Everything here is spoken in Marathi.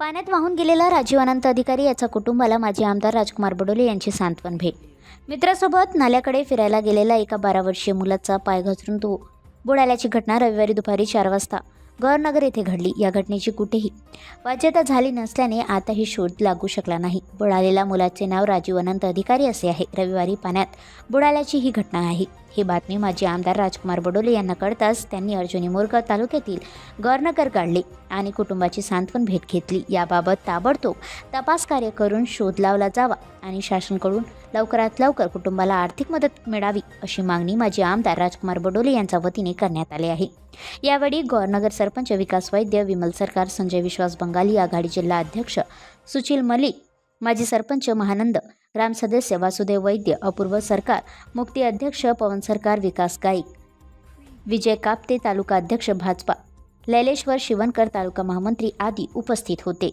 पाण्यात वाहून गेलेला राजीव अनंत अधिकारी याचा कुटुंबाला माजी आमदार राजकुमार बडोले यांची सांत्वन भेट. मित्रासोबत नाल्याकडे फिरायला गेलेला एका बारा वर्षीय मुलाचा पाय घसरून तो बुडाल्याची घटना रविवारी दुपारी चार वाजता गौरनगर येथे घडली. या घटनेची कुठेही वाच्यता झाली नसल्याने आताही शोध लागू शकला नाही. बुडालेल्या मुलाचे नाव राजीव अनंत अधिकारी असे आहे. रविवारी पाण्यात बुडाल्याची ही घटना आहे. ही बातमी माजी आमदार राजकुमार बडोले यांना कळताच त्यांनी अर्जुनी मोरगाव तालुक्यातील गौरनगर काढले आणि कुटुंबाची सांत्वन भेट घेतली. याबाबत ताबडतोब तपास कार्य करून शोध लावला जावा आणि शासनकडून लवकरात लवकर कुटुंबाला आर्थिक मदत मिळावी अशी मागणी माजी आमदार राजकुमार बडोले यांच्या वतीने करण्यात आली आहे. यावेळी गौरनगर सरपंच विकास वैद्य विमल सरकार संजय विश्वास बंगाली आघाडी जिल्हा अध्यक्ष सुशील मलिक माजी सरपंच महानंद ग्राम सदस्य वासुदेव वैद्य अपूर्व सरकार मुक्ती अध्यक्ष पवन सरकार विकास गाईक विजय कापते तालुका अध्यक्ष भाजपा. लैलेश्वर शिवनकर तालुका महामंत्री आदी उपस्थित होते.